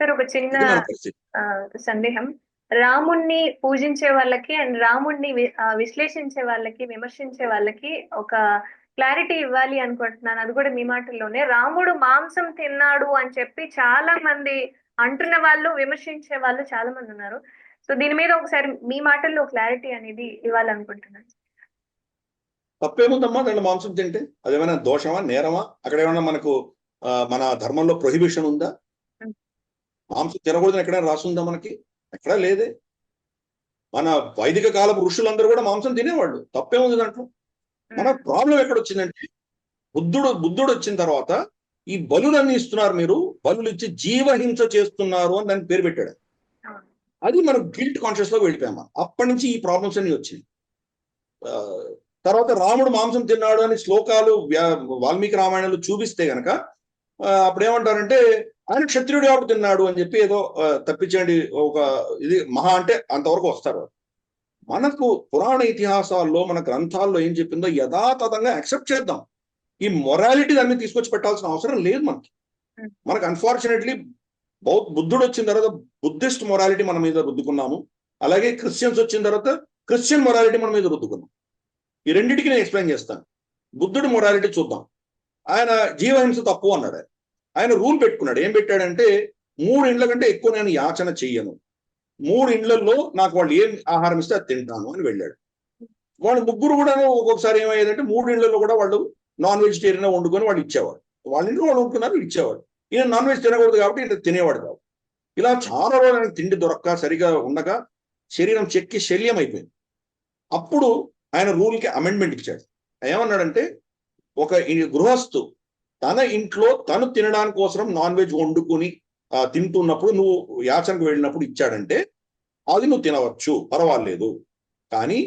Sir ఒక చిన్న సందేహం. రాముణ్ణి పూజించే వాళ్ళకి అండ్ రాముణ్ణి విశ్లేషించే వాళ్ళకి విమర్శించే వాళ్ళకి ఒక క్లారిటీ ఇవ్వాలి అనుకుంటున్నాను. అది కూడా మీ మాటల్లోనే. రాముడు మాంసం తిన్నాడు అని చెప్పి చాలా మంది అంటున్న వాళ్ళు విమర్శించే వాళ్ళు చాలా మంది ఉన్నారు. సో దీని మీద ఒకసారి మీ మాటల్లో క్లారిటీ అనేది ఇవ్వాలనుకుంటున్నాను. తప్పేముందమ్మా? దాంట్లో మాంసం తింటే? అదేమైనా దోషమా? నేరమా? అక్కడ ఏమైనా మనకు మన ధర్మంలో ప్రొహిబిషన్ ఉందా. మాంసం తినకూడదని ఎక్కడైనా రాసుందా మనకి? ఎక్కడా లేదే. మన వైదిక కాలపు ఋషులందరూ కూడా మాంసం తినేవాళ్ళు. తప్పేముంది దాంట్లో? మన ప్రాబ్లం ఎక్కడ వచ్చిందంటే బుద్ధుడు బుద్ధుడు వచ్చిన తర్వాత ఈ బలులన్నీ ఇస్తున్నారు మీరు. బలులు ఇచ్చి జీవహింస చేస్తున్నారు అని దానికి పేరు పెట్టాడు. అది మనం గిల్ట్ కాన్షియస్లో వెళ్ళిపోయామా అప్పటి నుంచి ఈ ప్రాబ్లమ్స్ అన్ని వచ్చినాయి. ఆ, తర్వాత రాముడు మాంసం తిన్నాడు అని శ్లోకాలు వాల్మీకి రామాయణంలో చూపిస్తే గనక ఆ, అప్పుడు ఏమంటారంటే ఆయన క్షత్రియుడు కాబట్టి తిన్నాడు అని చెప్పి ఏదో తప్పించండి ఒక ఇది మహా అంటే అంతవరకు వస్తారు. మనకు పురాణ ఇతిహాసాల్లో మన గ్రంథాల్లో ఏం చెప్పిందో యథాతథంగా యాక్సెప్ట్ చేద్దాం. ఈ మొరాలిటీ దాన్ని తీసుకొచ్చి పెట్టాల్సిన అవసరం లేదు మనకి. మనకు అన్ఫార్చునేట్లీ బౌద్ధ బుద్ధుడు వచ్చిన తర్వాత బుద్ధిస్ట్ మొరాలిటీ మన మీద రుద్దుకున్నాము. అలాగే క్రిస్టియన్స్ వచ్చిన తర్వాత క్రిస్టియన్ మొరాలిటీ మన మీద రుద్దుకున్నాం. ఈ రెండింటికి నేను ఎక్స్ప్లెయిన్ చేస్తాను. బుద్ధుడి మొరాలిటీ చూద్దాం. ఆయన జీవహింస తప్పు అన్నాడు ఆయన. రూల్ పెట్టుకున్నాడు. ఏం పెట్టాడంటే మూడు ఇండ్ల కంటే ఎక్కువ నేను యాచన చెయ్యను. మూడు ఇండ్లలో నాకు వాళ్ళు ఏం ఆహారం ఇస్తే అది తింటాను అని వెళ్ళాడు. వాళ్ళు ముగ్గురు కూడా ఒక్కొక్కసారి ఏమయ్యేదంటే మూడు ఇండ్లలో కూడా వాళ్ళు నాన్ వెజిటేరియన్ వండుకొని వాళ్ళు ఇచ్చేవాడు వాళ్ళ ఇంట్లో వాళ్ళు వండుకున్నారు ఇచ్చేవాడు ఈయన నాన్ వెజ్ తినకూడదు కాబట్టి ఈయన తినేవాడు కాదు. ఇలా చాలా రోజులు తిండి దొరక్క సరిగా ఉండగా శరీరం చెక్కి శల్యం అయిపోయింది. అప్పుడు ఆయన రూల్కి అమెండ్మెంట్ ఇచ్చాడు. ఏమన్నాడంటే ఒక ఈ గృహస్థు తన ఇంట్లో తను తినడానికి కోసం నాన్ వెజ్ వండుకొని తింటున్నప్పుడు నువ్వు యాచనకు వెళ్ళినప్పుడు ఇచ్చాడంటే అది నువ్వు తినవచ్చు పర్వాలేదు కానీ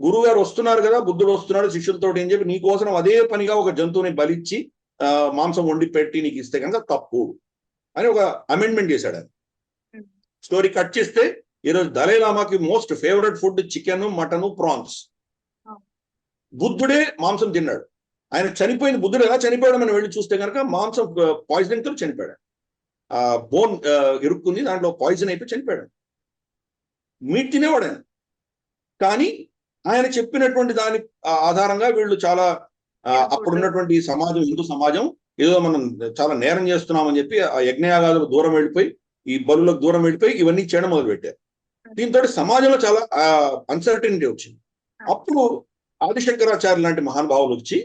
గురువు గారు వస్తున్నారు కదా బుద్ధుడు వస్తున్నాడు శిష్యులతో ఏం చెప్పి నీ కోసం అదే పనిగా ఒక జంతువుని బలిచ్చి మాంసం వండి పెట్టి నీకు ఇస్తే కనుక తప్పు అని ఒక అమెండ్మెంట్ చేశాడు ఆయన Hmm. స్టోరీ కట్ చేస్తే ఈరోజు దలైలామాకి most favourite food chicken mutton prawns. బుద్ధుడే మాంసం తిన్నాడు ఆయన చనిపోయింది బుద్ధుడు ఎలా చనిపోయాడు మనం వెళ్ళి చూస్తే కనుక మాంసం పాయిజనింగ్తో చనిపోయాడు. ఆ బోన్ ఇరుక్కుంది దాంట్లో పాయిజన్ అయిపోయి చనిపోయాడు. మీట్ తినేవాడు ఆయన. కానీ ఆయన చెప్పినటువంటి దాని ఆధారంగా వీళ్ళు చాలా అప్పుడు ఉన్నటువంటి సమాజం హిందూ సమాజం ఏదో మనం చాలా నేరం చేస్తున్నామని చెప్పి ఆ యజ్ఞయాగాదులకు దూరం వెళ్ళిపోయి ఈ బలులకు దూరం వెళ్ళిపోయి ఇవన్నీ చేయడం మొదలు పెట్టారు దీంతో సమాజంలో చాలా అన్సర్టనిటీ వచ్చింది. అప్పుడు ఆదిశంకరాచార్య లాంటి మహానుభావులు వచ్చి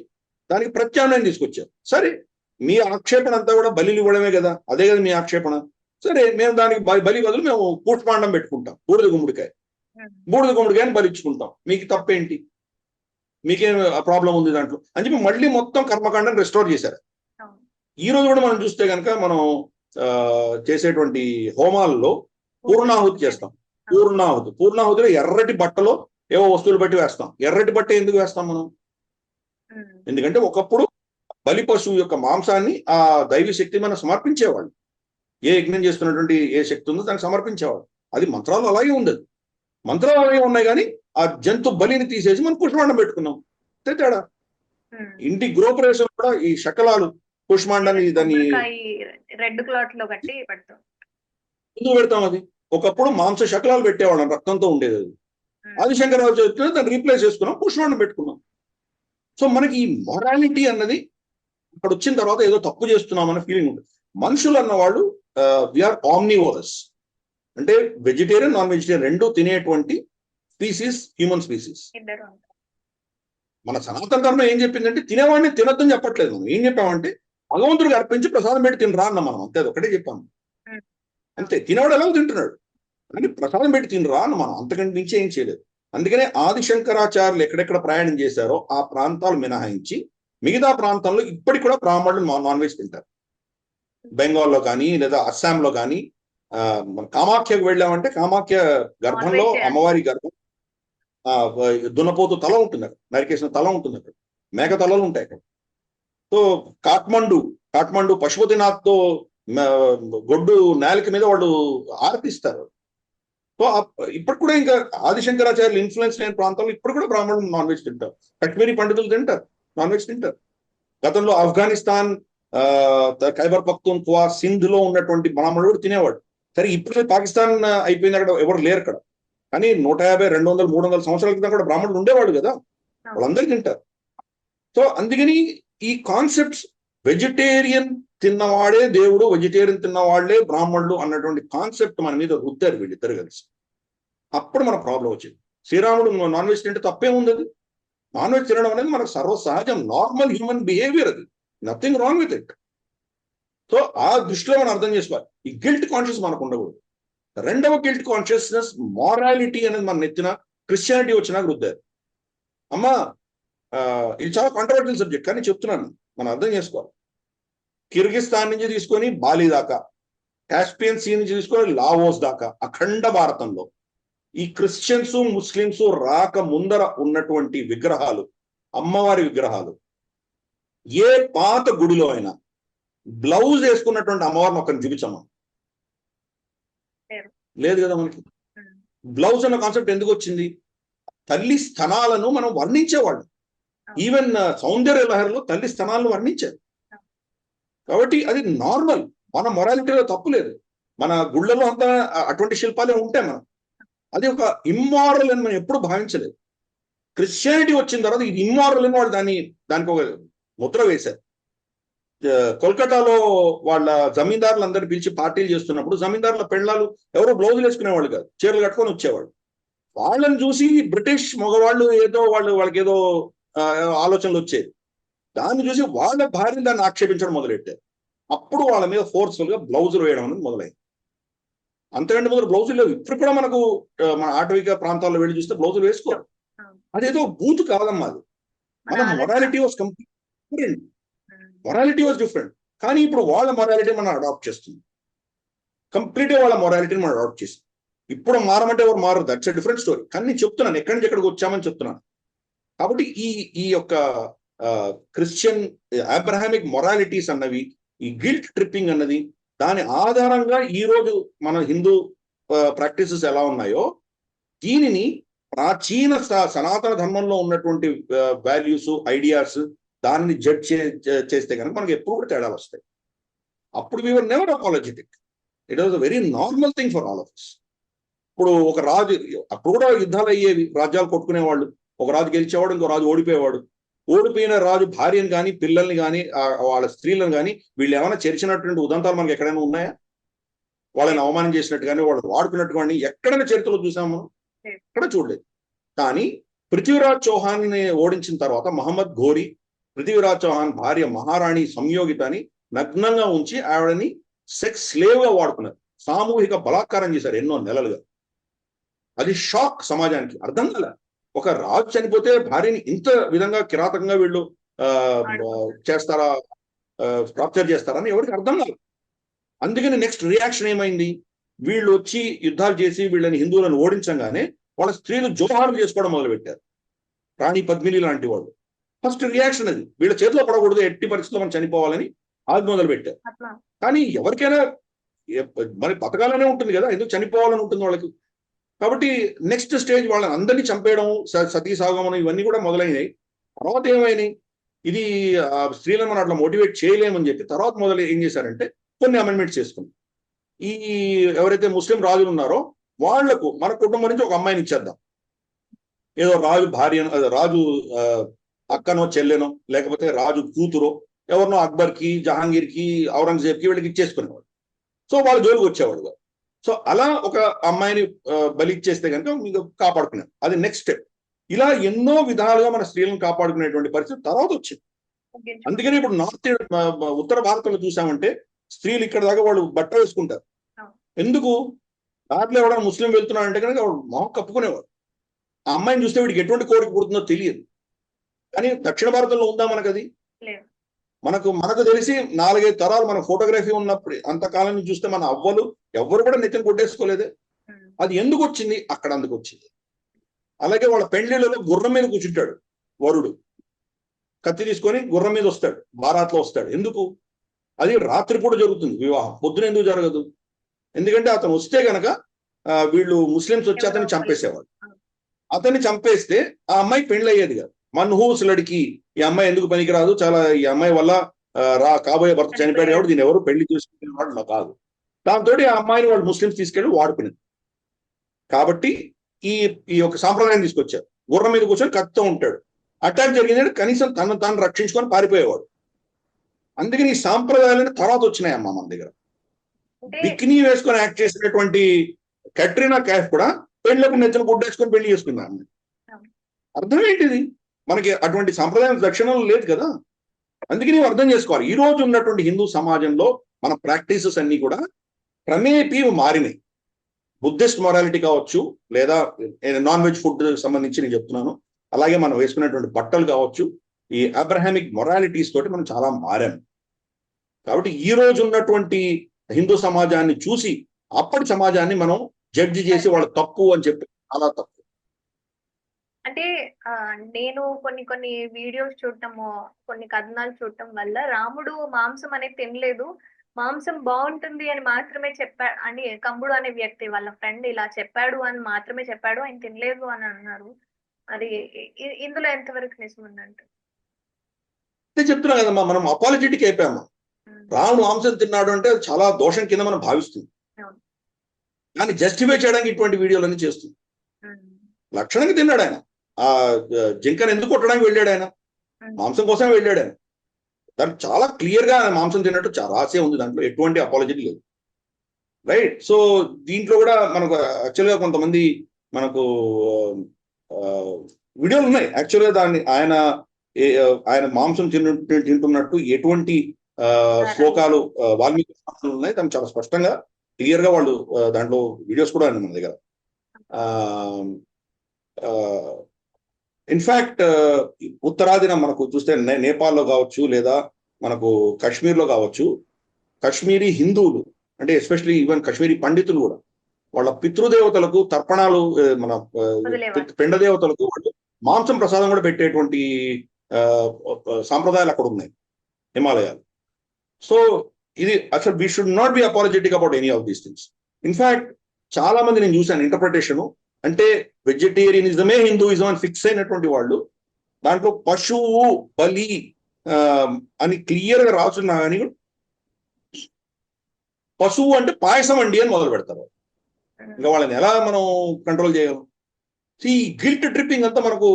దానికి ప్రత్యామ్నాయం తీసుకొచ్చారు. సరే మీ ఆక్షేపణ అంతా కూడా బలిలు ఇవ్వడమే కదా. అదే కదా మీ ఆక్షేపణ. సరే మేము దానికి బలి బలి బదులు మేము పుష్పాండం పెట్టుకుంటాం. బూడిద గుమ్మడికాయ. బూడిద గుమ్మడికాయని బలిచ్చుకుంటాం. మీకు తప్పేంటి? మీకేం ప్రాబ్లం ఉంది దాంట్లో? అని చెప్పి మళ్ళీ మొత్తం కర్మకాండం రెస్టోర్ చేశారు. ఈ రోజు కూడా మనం చూస్తే కనుక మనం చేసేటువంటి హోమాల్లో పూర్ణాహుతి చేస్తాం. పూర్ణాహుతి. పూర్ణాహుతిలో ఎర్రటి బట్టలో ఏవో వస్తువులు బట్టి వేస్తాం. ఎర్రటి బట్ట ఎందుకు వేస్తాం మనం? ఎందుకంటే ఒకప్పుడు బలి పశువు యొక్క మాంసాన్ని ఆ దైవ శక్తి మనం సమర్పించేవాళ్ళు. ఏ యజ్ఞం చేస్తున్నటువంటి ఏ శక్తి ఉందో దానికి సమర్పించేవాళ్ళు. అది మంత్రాలు అలాగే ఉండదు మంత్రాలు అలాగే ఉన్నాయి కానీ ఆ జంతు బలిని తీసేసి మనం పుష్పాండం పెట్టుకున్నాం. అంతే తేడా. ఇంటి గృహప్రవేశం కూడా ఈ శకలాలు పుష్పాండాన్ని దాన్ని రెడ్ క్లాత్లో కట్టి పెడతాం. ఎందుకు పెడతాం అది? ఒకప్పుడు మాంస శకలాలు పెట్టేవాళ్ళం రక్తంతో ఉండేది అది. ఆదిశంకరరావు చెప్తున్నా దాన్ని రీప్లేస్ చేసుకున్నాం పుష్పాండం పెట్టుకున్నాం. సో మనకి ఈ మొరాలిటీ అన్నది అక్కడ వచ్చిన తర్వాత ఏదో తప్పు చేస్తున్నాం అనే ఫీలింగ్ ఉంటుంది. మనుషులు అన్న వాళ్ళు విఆర్ ఆమ్నివోరస్ అంటే వెజిటేరియన్ నాన్ వెజిటేరియన్ రెండు తినేటువంటి స్పీసీస్ హ్యూమన్ స్పీసీస్. మన సనాతన ధర్మం ఏం చెప్పిందంటే తినేవాడిని తినొద్దని చెప్పట్లేదు మనం. ఏం చెప్పామంటే భగవంతుడికి అర్పించి ప్రసాదం పెట్టి తినరా అన్న మనం. అంతే అది ఒకటే చెప్పాము. అంతే తినేవాడు ఎలా తింటున్నాడు. కానీ ప్రసాదం పెట్టి తినరా అన్న మనం. అంతకంటే మించి ఏం చేయలేదు. అందుకనే ఆదిశంకరాచార్యులు ఎక్కడెక్కడ ప్రయాణం చేశారో ఆ ప్రాంతాలు మినహాయించి మిగతా ప్రాంతాల్లో ఇప్పటికి కూడా బ్రాహ్మణులు నాన్ వెజ్ తింటారు. బెంగాల్లో కానీ లేదా అస్సాంలో కానీ మన కామాఖ్యకు వెళ్ళామంటే కామాఖ్య గర్భంలో. అమ్మవారి గర్భం ఆ, దున్నపోతు తల ఉంటుంది అక్కడ నరికేసిన తల ఉంటుంది అక్కడ మేక తలలు ఉంటాయి అక్కడ. సో కాఠ్మండు కాఠ్మండు పశుపతినాథ్తో గొడ్డు నేలకి మీద వాళ్ళు ఆర్పిస్తారు సో ఇప్పుడు కూడా ఇంకా ఆదిశంకరాచార్యులు ఇన్ఫ్లుయెన్స్ లేని ప్రాంతాల్లో ఇప్పుడు కూడా బ్రాహ్మణులు నాన్ వెజ్ తింటారు. కశ్మీరీ పండితులు తింటారు నాన్ వెజ్ తింటారు. గతంలో ఆఫ్ఘనిస్తాన్ ఖైబర్ పఖ్తూన్ఖ్వా సింధ్లో ఉన్నటువంటి బ్రాహ్మణుడు కూడా తినేవాడు సరే ఇప్పుడు పాకిస్తాన్ అయిపోయింది అక్కడ ఎవరు లేరు అక్కడ. కానీ నూట యాభై రెండు వందలు మూడు వందల సంవత్సరాల క్రితం కూడా బ్రాహ్మణులు ఉండేవాడు కదా. వాళ్ళందరూ తింటారు. సో అందుకని ఈ కాన్సెప్ట్స్ వెజిటేరియన్ తిన్నవాడే దేవుడు వెజిటేరియన్ తిన్నవాళ్ళే బ్రాహ్మణులు అన్నటువంటి కాన్సెప్ట్ మన మీద రుద్దారు వీళ్ళిద్దరు కలిసి. అప్పుడు మన ప్రాబ్లం వచ్చింది. శ్రీరాముడు నాన్ వెజ్ తింటే తప్పే ఉంది అది? నాన్ వెజ్ తినడం అనేది మనకు సర్వసహజం నార్మల్ హ్యూమన్ బిహేవియర్ అది. Nothing wrong with it so ఆ దృష్టిలో మనం అర్థం చేసుకోవాలి. ఈ గిల్ట్ కాన్షియస్ మనకు ఉండకూడదు. రెండవ గిల్ట్ కాన్షియస్నెస్ మారాలిటీ అనేది మన నెత్తిన క్రిస్టియానిటీ వచ్చినా రుద్దారు. అమ్మా ఇది చాలా కాంట్రవర్షియల్ సబ్జెక్ట్ కానీ చెప్తున్నాను. మనం అర్థం చేసుకోవాలి. కిర్గిస్తాన్ నుంచి తీసుకొని బాలి దాకా కాస్పియన్ సీ నుంచి తీసుకొని లావోస్ దాకా అఖండ భారతంలో ఈ క్రిస్టియన్స్ ముస్లిమ్స్ రాక ముందర ఉన్నటువంటి విగ్రహాలు అమ్మవారి విగ్రహాలు ఏ పాత గుడిలో అయినా బ్లౌజ్ వేసుకున్నటువంటి అమ్మవారిని ఒకరిని చూపించమ్మా. లేదు. కదా మనకి? బ్లౌజ్ అన్న కాన్సెప్ట్ ఎందుకు వచ్చింది? తల్లి స్థనాలను మనం వర్ణించేవాళ్ళం. ఈవెన్ సౌందర్య లహరిలో తల్లి స్థనాలను వర్ణించారు. కాబట్టి అది నార్మల్ మన మొరాలిటీలో తప్పు లేదు. మన గుళ్ళలో అంతా అటువంటి శిల్పాలే ఉంటాయి మనం అది ఒక ఇమ్మారల్ అని మనం ఎప్పుడు భావించలేదు. క్రిస్టియానిటీ వచ్చిన తర్వాత ఇది ఇమ్మారల్ అని వాళ్ళు దాన్ని దానికి ఒక ముద్ర వేశారు. కోల్కతాలో వాళ్ళ జమీందారులు అందరిని పిలిచి పార్టీలు చేస్తున్నప్పుడు జమీందారుల పెళ్ళాలు ఎవరో బ్లౌజులు వేసుకునేవాళ్ళు కాదు చీరలు కట్టుకొని వచ్చేవాళ్ళు. వాళ్ళని చూసి బ్రిటిష్ మగవాళ్ళు ఏదో వాళ్ళు వాళ్ళకి ఏదో ఆలోచనలు వచ్చేది దాన్ని చూసి వాళ్ళ భార్యను దాన్ని ఆక్షేపించడం మొదలెట్టారు అప్పుడు వాళ్ళ మీద ఫోర్స్ఫుల్గా బ్లౌజులు వేయడం అనేది మొదలైంది. అంతకంటే మొదలు బ్లౌజులు లేవు. ఇప్పుడు కూడా మనకు మన ఆటవిక ప్రాంతాల్లో వెళ్ళి చూస్తే బ్లౌజులు వేసుకోరు. అదేదో బూత్ కాదమ్మా అది. మన morality was complete different morality was different కానీ ఇప్పుడు వాళ్ళ మొరాలిటీ మనం అడాప్ట్ చేస్తుంది కంప్లీట్ వాళ్ళ మొరాలిటీని మనం అడాప్ట్ చేస్తాం ఇప్పుడు మారమంటే ఎవరు మారరు. దట్స్ డిఫరెంట్ స్టోరీ కానీ నేను చెప్తున్నాను. ఎక్కడి నుంచి ఎక్కడికి వచ్చామని చెప్తున్నాను. కాబట్టి ఈ ఈ యొక్క క్రిస్టియన్ అబ్రహామిక్ మొరాలిటీస్ అన్నవి ఈ గిల్ట్ ట్రిప్పింగ్ అన్నది దాని ఆధారంగా ఈ రోజు మన హిందూ ప్రాక్టీసెస్ ఎలా ఉన్నాయో దీనిని ప్రాచీన స- సనాతన ధర్మంలో ఉన్నటువంటి వాల్యూస్ ఐడియాస్ దానిని జడ్జ్ చేస్తే కనుక మనకి ఎప్పుడు కూడా తేడాలు వస్తాయి అప్పుడు we are never apologetic it was a very normal thing for all of us ఇప్పుడు ఒక రాజు అప్పుడు కూడా యుద్ధాలు అయ్యేవి రాజ్యాలు కొట్టుకునేవాళ్ళు ఒక రాజు గెలిచేవాడు ఇంకో రాజు ఓడిపోయేవాడు ఓడిపోయిన రాజు భార్యను కానీ పిల్లల్ని కానీ వాళ్ళ స్త్రీలను కానీ వీళ్ళు ఏమైనా చేర్చినటువంటి ఉదంతాలు మనకి ఎక్కడైనా ఉన్నాయా? వాళ్ళని అవమానం చేసినట్టు కానీ వాళ్ళు వాడుకున్నట్టు కానీ ఎక్కడైనా చరిత్రలో చూసాము ఎక్కడ చూడలేదు. కానీ పృథ్వీరాజ్ చౌహాన్ని ఓడించిన తర్వాత మహమ్మద్ ఘోరీ పృథ్వీరాజ్ చౌహాన్ భార్య మహారాణి సంయోగితని నగ్నంగా ఉంచి ఆవిడని సెక్స్ స్లేవ్గా వాడుకున్నారు. సామూహిక బలాత్కారం చేశారు ఎన్నో నెలలుగా. అది షాక్ సమాజానికి. అర్థం కదా ఒక రాజు చనిపోతే భార్యని ఇంత విధంగా కిరాతకంగా వీళ్ళు చేస్తారా ప్రాప్చర్ చేస్తారా అని ఎవరికి అర్థం కాదు. అందుకని నెక్స్ట్ రియాక్షన్ ఏమైంది? వీళ్ళు వచ్చి యుద్ధాలు చేసి వీళ్ళని హిందువులను ఓడించగానే వాళ్ళ స్త్రీలు జోహార్లు చేసుకోవడం మొదలుపెట్టారు. రాణి పద్మిని లాంటి వాళ్ళు. ఫస్ట్ రియాక్షన్ అది. వీళ్ళ చేతిలో పడకూడదు ఎట్టి పరిస్థితుల్లో మనం చనిపోవాలని అది మొదలు పెట్టారు కానీ ఎవరికైనా మరి బతకాలనే ఉంటుంది కదా ఎందుకు చనిపోవాలని ఉంటుంది వాళ్ళకి? కాబట్టి నెక్స్ట్ స్టేజ్ వాళ్ళని అందరినీ చంపేయడం స- సతీ సాగమనం ఇవన్నీ కూడా మొదలైనాయి. తర్వాత ఏమైనాయి? ఇది ఆ, స్త్రీలను మనం అట్లా మోటివేట్ చేయలేమని చెప్పి తర్వాత మొదలు ఏం చేశారంటే కొన్ని అమెండ్మెంట్స్ చేసుకున్నాం ఈ ఎవరైతే ముస్లిం రాజులు ఉన్నారో వాళ్ళకు మన కుటుంబం నుంచి ఒక అమ్మాయిని ఇచ్చేద్దాం. ఏదో రాజు భార్య రాజు అక్కనో చెల్లెనో లేకపోతే రాజు కూతురో ఎవరినో అక్బర్కి ఔరంగజేబ్కి కి ఔరంగజేబ్కి వీళ్ళకి ఇచ్చేసుకునేవాడు సో వాళ్ళు జోలికి వచ్చేవాడు సో అలా ఒక అమ్మాయిని బలి ఇచ్చేస్తే కనుక మీకు కాపాడుకున్నారు. అది నెక్స్ట్ స్టెప్ ఇలా ఎన్నో విధాలుగా మన స్త్రీలను కాపాడుకునేటువంటి పరిస్థితి తర్వాత వచ్చింది. అందుకని ఇప్పుడు నార్త్ ఉత్తర భారతంలో చూసామంటే స్త్రీలు ఇక్కడ దాకా వాళ్ళు బట్ట వేసుకుంటారు. ఎందుకు? దాంట్లో ఎవడైనా ముస్లిం వెళ్తున్నాడంటే కనుక వాడు మొహం కప్పుకునేవాడు. ఆ అమ్మాయిని చూస్తే వీడికి ఎటువంటి కోరిక పుడుతుందో తెలియదు. కానీ దక్షిణ భారతంలో ఉందా మనకు అది. మనకు మనకు తెలిసి నాలుగైదు తరాలు మన ఫోటోగ్రఫీ ఉన్నప్పుడు అంతకాలం నుంచి చూస్తే మన అవ్వలు ఎవ్వరు కూడా నెత్తిన కొట్టేసుకోలేదే. ఉమ్. అది ఎందుకు వచ్చింది? అక్కడ అందుకు వచ్చింది. అలాగే వాళ్ళ పెండ్లిళ్ళలో గుర్రం మీద కూర్చుంటాడు వరుడు. కత్తి తీసుకొని గుర్రం మీద వస్తాడు బారాత్లో వస్తాడు. ఎందుకు? అది రాత్రిపూట జరుగుతుంది వివాహం. పొద్దున ఎందుకు జరగదు? ఎందుకంటే అతను వస్తే గనక వీళ్ళు ముస్లిమ్స్ వచ్చి అతన్ని చంపేసేవాడు అతన్ని చంపేస్తే ఆ అమ్మాయి పెళ్ళి అయ్యేది కాదు. మన్హూస్ లడికి ఈ అమ్మాయి ఎందుకు పనికిరాదు? చాలా ఈ అమ్మాయి వల్ల రా కాబోయే భర్త చనిపోయాడు కాబట్టి దీన్ని ఎవరు పెళ్ళి చేసుకునేవాడు కాదు. దాంతో ఆ అమ్మాయిని వాళ్ళు ముస్లిమ్స్ తీసుకెళ్ళి వాడుకునేది. కాబట్టి ఈ ఈ యొక్క సాంప్రదాయం తీసుకొచ్చారు. గుర్రం మీద కూర్చొని కత్తితో ఉంటాడు. అటాక్ జరిగిందంటే కనీసం తను తాను రక్షించుకొని పారిపోయేవాడు. అందుకని ఈ సాంప్రదాయాలని తర్వాత వచ్చినాయమ్మా మన దగ్గర. బికినీ వేసుకొని యాక్ట్ చేసినటువంటి కట్రీనా క్యాఫ్ కూడా పెళ్ళకు నెత్తిన గుడ్డేసుకొని పెళ్ళి చేసుకుంది అర్థం ఏంటిది? మనకి అటువంటి సాంప్రదాయం దక్షిణంలో లేదు కదా? అందుకే నీవు అర్థం చేసుకోవాలి. ఈ రోజు ఉన్నటువంటి హిందూ సమాజంలో మన ప్రాక్టీసెస్ అన్ని కూడా క్రమేపీ మారినాయి. బుద్ధిస్ట్ మొరాలిటీ కావచ్చు లేదా నాన్ వెజ్ ఫుడ్ సంబంధించి నేను చెప్తున్నాను. అలాగే మనం వేసుకున్నటువంటి బట్టలు కావచ్చు ఈ అబ్రహామిక్ మొరాలిటీస్ తోటి మనం చాలా మారాం. కాబట్టి ఈ రోజు ఉన్నటువంటి హిందూ సమాజాన్ని చూసి అప్పటి సమాజాన్ని మనం జడ్జి చేసి వాళ్ళ తప్పు అని చెప్పి చాలా తప్పు. అంటే ఆ, నేను కొన్ని కొన్ని వీడియోస్ చూడటము కొన్ని కథనాలు చూడటం వల్ల రాముడు మాంసం అనేది తినలేదు. మాంసం బాగుంటుంది అని మాత్రమే చెప్పా అని కంబుడు అనే వ్యక్తి వాళ్ళ ఫ్రెండ్ ఇలా చెప్పాడు అని మాత్రమే చెప్పాడు ఆయన తినలేదు అని అన్నారు. అది ఇ- ఇందులో ఎంతవరకు నిజం ఉందంట? చెప్తున్నా కదమ్మా మనం అపాలజెటిక్ అయిపోయాము. రాముడు మాంసం తిన్నాడు అంటే అది చాలా దోషం కింద మనం భావిస్తుంది అవును. దాన్ని జస్టిఫై చేయడానికి ఇటువంటి వీడియోలన్నీ చేస్తుంది లక్షణంగా తిన్నాడు ఆయన. ఆ జింకను ఎందుకు కొట్టడానికి వెళ్ళాడు ఆయన? మాంసం కోసం వెళ్ళాడు ఆయన. దానికి చాలా క్లియర్గా ఆయన మాంసం తిన్నట్టు చాలా రాసే ఉంది దాంట్లో. ఎటువంటి అపాలజీ లేదు రైట్ సో దీంట్లో కూడా మనకు యాక్చువల్గా కొంతమంది మనకు వీడియోలు ఉన్నాయి. యాక్చువల్గా దాన్ని ఆయన ఆయన మాంసం తిన్న తింటున్నట్టు ఎటువంటి శ్లోకాలు వాల్మీకి ఉన్నాయి. దాన్ని చాలా స్పష్టంగా క్లియర్గా వాళ్ళు దాంట్లో వీడియోస్ కూడా ఉన్నాయి మన దగ్గర. ఇన్ఫాక్ట్ ఉత్తరాదిన మనకు చూస్తే నేపాల్లో కావచ్చు లేదా మనకు కాశ్మీర్లో కావచ్చు కాశ్మీరీ హిందువులు అంటే ఎస్పెషలీ ఈవెన్ కాశ్మీరీ పండితులు కూడా వాళ్ళ పితృదేవతలకు తర్పణాలు మన ఆ, వదిలేవారు. పిండ దేవతలకు వాళ్ళు మాంసం ప్రసాదం కూడా పెట్టేటువంటి ఆ, సాంప్రదాయాలు అక్కడ ఉన్నాయి హిమాలయాలు. సో ఇది అసలు we should not be apologetic about any of these things in fact చాలా మంది నేను చూశాను ఇంటర్ప్రిటేషన్ అంటే వెజిటేరియనిజమే హిందూయిజం అని ఫిక్స్ అయినటువంటి వాళ్ళు దాంట్లో పశువు బలి అని క్లియర్గా రాసున్నా కానీ పశువు అంటే పాయసం అండి అని మొదలు పెడతారు. ఇంకా వాళ్ళని ఎలా మనం కంట్రోల్ చేయగలం ఈ గిల్ట్ ట్రిప్పింగ్ అంతా మనకు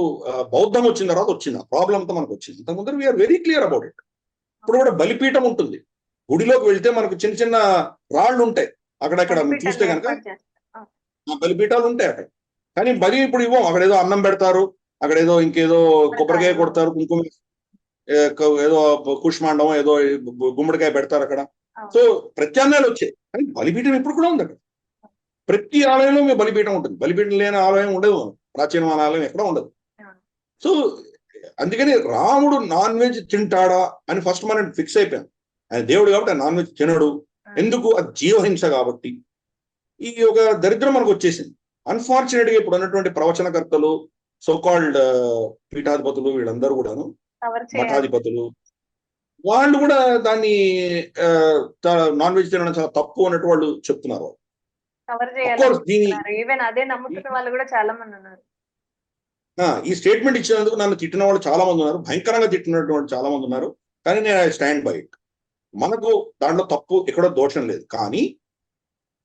బౌద్ధం వచ్చిన తర్వాత వచ్చింది. ఆ ప్రాబ్లం అంతా మనకు వచ్చింది. ఇంత ముందర we are very clear about it ఇప్పుడు కూడా బలిపీఠం ఉంటుంది. గుడిలోకి వెళ్తే మనకు చిన్న చిన్న రాళ్ళు ఉంటాయి. అక్కడక్కడ చూస్తే కనుక ఆ బలిపీఠాలు ఉంటాయి అక్కడ. కానీ బలి ఇప్పుడు ఇవ్వం. అక్కడ ఏదో అన్నం పెడతారు అక్కడ ఏదో ఇంకేదో కొబ్బరికాయ కొడతారు కుంకుమ ఏదో కుష్మాండం ఏదో గుమ్మడికాయ పెడతారు అక్కడ. సో ప్రత్యామ్నాయాలు వచ్చాయి. కానీ బలిపీఠం ఇప్పుడు కూడా ఉంది అక్కడ. ప్రతి ఆలయంలో మీ బలిపీఠం ఉంటుంది. బలిపీఠం లేని ఆలయం ఉండదు. ప్రాచీనమైన ఆలయం ఎక్కడ ఉండదు. సో అందుకని రాముడు నాన్ వెజ్ తింటాడా అని ఫస్ట్ మనం ఫిక్స్ అయిపోయాం. ఆయన దేవుడు కాబట్టి నాన్ వెజ్ తినడు. ఎందుకు? అది జీవహింస కాబట్టి. ఈ ఒక దరిద్రం మనకు వచ్చేసింది. అన్ఫార్చునేట్గా ఇప్పుడు ఉన్నటువంటి ప్రవచనకర్తలు సోకాల్డ్ పీఠాధిపతులు వీళ్ళందరూ కూడాను మఠాధిపతులు వాళ్ళు కూడా దాన్ని నాన్ వెజ్ తినడం చాలా తప్పు అన్నట్టు వాళ్ళు చెప్తున్నారు. ఈ స్టేట్మెంట్ ఇచ్చినందుకు నన్ను తిట్టిన వాళ్ళు చాలా మంది ఉన్నారు. భయంకరంగా తిట్టినటువంటి చాలా మంది ఉన్నారు. కానీ నేను స్టాండ్ బై మనకు దాంట్లో తప్పు ఎక్కడో దోషం లేదు. కానీ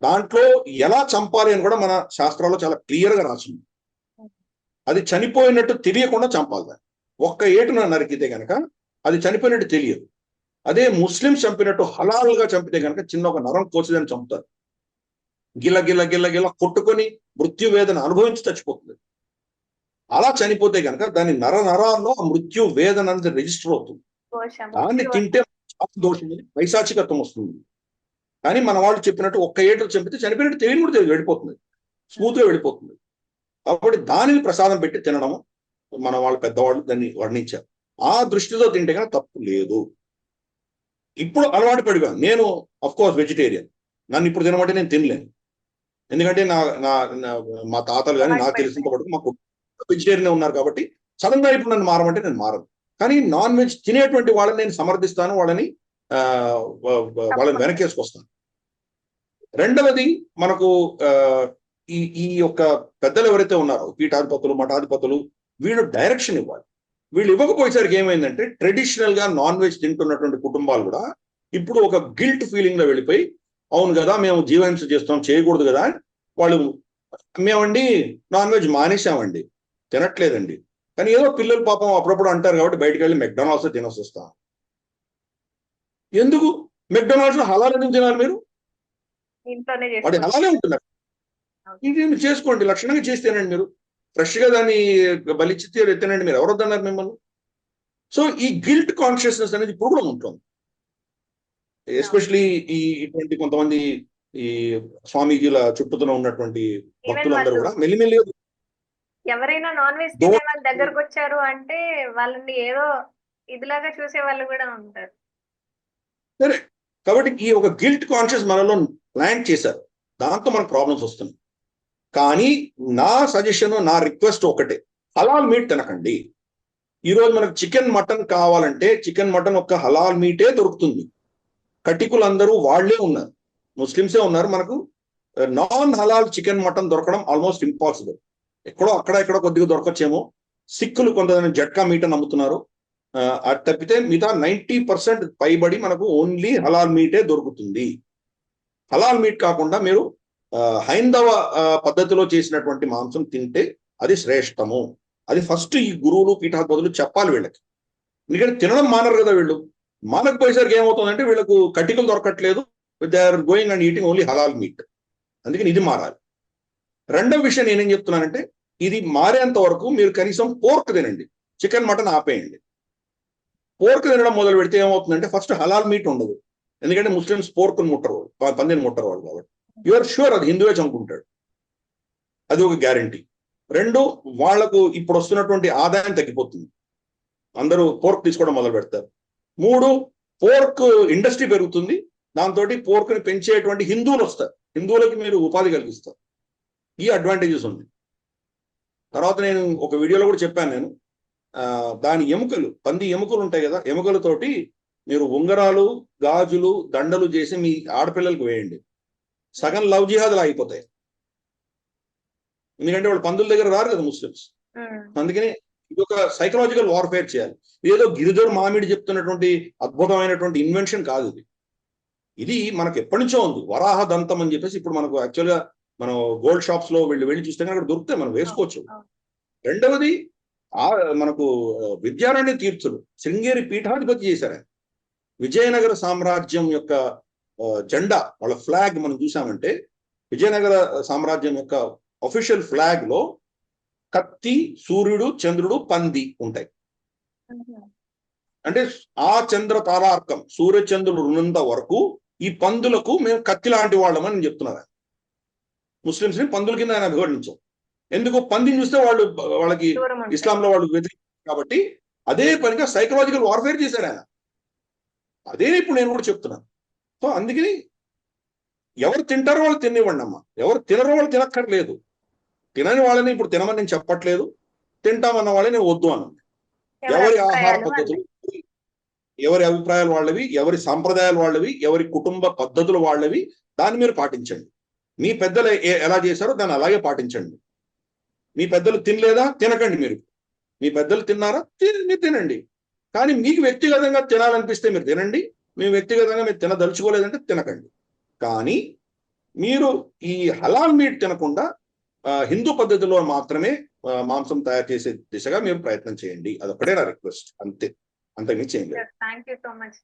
దాంట్లో ఎలా చంపాలి అని కూడా మన శాస్త్రాల్లో చాలా క్లియర్గా రాసింది. అది చనిపోయినట్టు తెలియకుండా చంపాలి దాన్ని. ఒక్క ఏటున నరికితే కనుక అది చనిపోయినట్టు తెలియదు. అదే ముస్లిమ్స్ చంపినట్టు హలాల్గా చంపితే కనుక చిన్న ఒక నరం కోసిదని చంపుతారు. గిల్ల గిల్ల గిల్ల గిల్ల కొట్టుకొని మృత్యు వేదన అనుభవించి చచ్చిపోతుంది. అలా చనిపోతే కనుక దాని నర నరాల్లో ఆ మృత్యు వేదన అనేది రిజిస్టర్ అవుతుంది. దాన్ని తింటే దోషం పైశాచికత్వం వస్తుంది. కానీ మన వాళ్ళు చెప్పినట్టు ఒక్క ఏటర్ చంపితే చనిపోయినట్టు తెలియని కూడా తెలియదు వెళ్ళిపోతుంది. స్మూత్గా వెళ్ళిపోతుంది. కాబట్టి దానిని ప్రసాదం పెట్టి తినడం మన వాళ్ళ పెద్దవాళ్ళు దాన్ని వర్ణించారు. ఆ దృష్టితో తింటే కనుక తప్పు లేదు. ఇప్పుడు అలవాటు పడిపోయాను నేను కోర్స్ వెజిటేరియన్ నన్ను ఇప్పుడు తినమంటే నేను తినలేను. ఎందుకంటే నా నా మా తాతలు కానీ నాకు తెలిసినంత వరకు మాకు వెజిటేరియన్ ఉన్నారు కాబట్టి సడన్గా ఇప్పుడు నన్ను మారమంటే నేను మారను. కానీ నాన్ వెజ్ తినేటువంటి వాళ్ళని నేను సమర్థిస్తాను వాళ్ళని వాళ్ళని వెనకేసుకొస్తాను. రెండవది మనకు ఈ ఈ యొక్క పెద్దలు ఎవరైతే ఉన్నారో పీఠాధిపతులు మఠాధిపతులు వీళ్ళు డైరెక్షన్ ఇవ్వాలి. వీళ్ళు ఇవ్వకపోయేసరికి ఏమైందంటే ట్రెడిషనల్గా నాన్ వెజ్ తింటున్నటువంటి కుటుంబాలు కూడా ఇప్పుడు ఒక గిల్ట్ ఫీలింగ్లో వెళ్ళిపోయి అవును కదా మేము జీవహింస చేస్తాం చేయకూడదు కదా అని వాళ్ళు మేమండి నాన్ వెజ్ మానేసామండి తినట్లేదండి. కానీ ఏదో పిల్లలు పాపం అప్పుడప్పుడు అంటారు కాబట్టి బయటకు వెళ్ళి మెక్డొనాల్డ్స్ తినొస్తాం వస్తాం. ఎందుకు? మెక్డొనాల్డ్స్ హలాల్ ఎందుకు తినాలి మీరు? ఇంట్లోనే వాడి హలాలే ఉంటున్నారు ఇది చేసుకోండి. లక్షణంగా చేసి తినండి మీరు. ఫ్రెష్గా దాన్ని బలిచ్చి తి- తినండి మీరు. ఎవరు వద్దన్నారు మిమ్మల్ని? సో ఈ గిల్ట్ కాన్షియస్నెస్ అనేది ఇప్పుడు ఉంటుంది. ఎస్పెషలీ ఈ ఇటువంటి కొంతమంది ఈ స్వామీజీల చుట్టూతో ఉన్నటువంటి భక్తులందరూ కూడా మెల్లిమెల్లిగా ఎవరైనా నాన్ వెజ్ తినే వాళ్ళ దగ్గరకు వచ్చారు అంటే వాళ్ళని ఏదో ఇదిలాగా చూసే వాళ్ళు కూడా ఉంటారు. సరే. కాబట్టి ఈ ఒక గిల్ట్ కాన్షియస్ మనలో ల్యాండ్ చేశారు. దాంతో మనకు ప్రాబ్లమ్స్ వస్తున్నాయి. కానీ నా సజెషన్ నా రిక్వెస్ట్ ఒకటే. హలాల్ మీట్ తినకండి. ఈరోజు మనకు చికెన్ మటన్ కావాలంటే చికెన్ మటన్ ఒక్క హలాల్ మీటే దొరుకుతుంది. కటికులందరూ వాళ్ళే ఉన్నారు. ముస్లిమ్సే ఉన్నారు. మనకు నాన్ హలాల్ చికెన్ మటన్ దొరకడం ఆల్మోస్ట్ ఇంపాసిబుల్ ఎక్కడో అక్కడ ఎక్కడో కొద్దిగా దొరకచ్చేమో. సిక్కులు కొంతమంది జట్కా మీట్ అమ్ముతున్నారు అది తప్పితే మిగతా నైంటీ పర్సెంట్ పైబడి మనకు ఓన్లీ హలాల్ మీటే దొరుకుతుంది. హలాల్ మీట్ కాకుండా మీరు హైందవ పద్ధతిలో చేసినటువంటి మాంసం తింటే అది శ్రేష్టము. అది ఫస్ట్ ఈ గురువులు పీఠాధిపతులు చెప్పాలి వీళ్ళకి. ఎందుకంటే తినడం మానరు కదా వీళ్ళు. మానకపోయేసరికి ఏమవుతుందంటే వీళ్ళకు కటికలు దొరకట్లేదు. They are going and eating only halal meat. అందుకని ఇది మారాలి. రెండవ విషయం నేనేం చెప్తున్నానంటే ఇది మారేంత వరకు మీరు కనీసం పోర్క్ తినండి. చికెన్ మటన్ ఆపేయండి. పోర్క్ తినడం మొదలు పెడితే ఏమవుతుందంటే ఫస్ట్ హలాల్ మీట్ ఉండదు. ఎందుకంటే ముస్లిమ్స్ పోర్కుని ముట్టరు వాళ్ళు, పందిని ముట్టరు వాళ్ళు కాబట్టి. యువర్ షూర్ అది హిందువే చంపుకుంటాడు. అది ఒక గ్యారంటీ రెండు వాళ్ళకు ఇప్పుడు వస్తున్నటువంటి ఆదాయం తగ్గిపోతుంది. అందరూ పోర్క్ తీసుకోవడం మొదలు పెడతారు. మూడు పోర్క్ ఇండస్ట్రీ పెరుగుతుంది. దాంతో పోర్క్ని పెంచేటువంటి హిందువులు వస్తారు. హిందువులకి మీరు ఉపాధి కలిగిస్తారు. ఈ అడ్వాంటేజెస్ ఉంది. తర్వాత నేను ఒక వీడియోలో కూడా చెప్పాను నేను. దాని ఎముకలు పంది ఎముకలు ఉంటాయి కదా ఎముకలతోటి మీరు ఉంగరాలు గాజులు దండలు చేసి మీ ఆడపిల్లలకు వేయండి. సగం లవ్ జిహాదులు ఆగిపోతాయి. ఎందుకంటే వాళ్ళు పందుల దగ్గర రారు కదా ముస్లిమ్స్. అందుకని ఇది ఒక సైకలాజికల్ వార్ఫేర్ చేయాలి. ఏదో గిరిధర్ మామిడి చెప్తున్నటువంటి అద్భుతమైనటువంటి ఇన్వెన్షన్ కాదు ఇది. ఇది మనకు ఎప్పటి నుంచో ఉంది. వరాహ దంతం అని చెప్పేసి ఇప్పుడు మనకు యాక్చువల్గా మనం గోల్డ్ షాప్స్లో వెళ్ళి వెళ్ళి చూస్తే అక్కడ దొరుకుతాయి. మనం వేసుకోవచ్చు. రెండవది ఆ మనకు విద్యారణ్య తీర్థులు శృంగేరి పీఠాధిపతి చేశారు. విజయనగర సామ్రాజ్యం యొక్క జెండా వాళ్ళ ఫ్లాగ్ మనం చూసామంటే విజయనగర సామ్రాజ్యం యొక్క అఫీషియల్ ఫ్లాగ్లో కత్తి సూర్యుడు చంద్రుడు పంది ఉంటాయి. అంటే ఆ చంద్ర తారార్కం సూర్య చంద్రుడు ఉన్నంత వరకు ఈ పందులకు మేము కత్తి లాంటి వాళ్ళమని నేను చెప్తున్నారు ఆయన. ముస్లింస్ని పందుల కింద ఆయన అభివర్ణించాం ఎందుకు పందిని చూస్తే వాళ్ళు వాళ్ళకి. ఇస్లాంలో వాళ్ళు వ్యతిరేకం కాబట్టి అదే పనిగా సైకలాజికల్ వార్ఫేర్ చేశారు ఆయన అదే ఇప్పుడు నేను కూడా చెప్తున్నాను. సో అందుకని ఎవరు తింటారో వాళ్ళు తినివ్వండి అమ్మా. ఎవరు తినరో వాళ్ళు తినక్కర్లేదు. తినని వాళ్ళని ఇప్పుడు తినమని నేను చెప్పట్లేదు. తింటామన్న వాళ్ళని నేను వద్దు అన్నాను. ఎవరి ఆహార పద్ధతులు ఎవరి అభిప్రాయాలు వాళ్ళవి? ఎవరి సాంప్రదాయాలు వాళ్ళవి? ఎవరి కుటుంబ పద్ధతులు వాళ్ళవి? దాన్ని మీరు పాటించండి. మీ పెద్దలు ఎలా చేశారో దాన్ని అలాగే పాటించండి. మీ పెద్దలు తినలేదా? తినకండి మీరు. మీ పెద్దలు తిన్నారా? తినండి. కానీ మీకు వ్యక్తిగతంగా తినాలనిపిస్తే మీరు తినండి. మేము వ్యక్తిగతంగా మీరు తినదలుచుకోలేదంటే తినకండి. కానీ మీరు ఈ హలాల్ మీట్ తినకుండా హిందూ పద్ధతిలో మాత్రమే మాంసం తయారు చేసే దిశగా మీరు ప్రయత్నం చేయండి. అదొకటే నా రిక్వెస్ట్. అంతే. అంతకుమించి ఏం లేదు. Thank you so much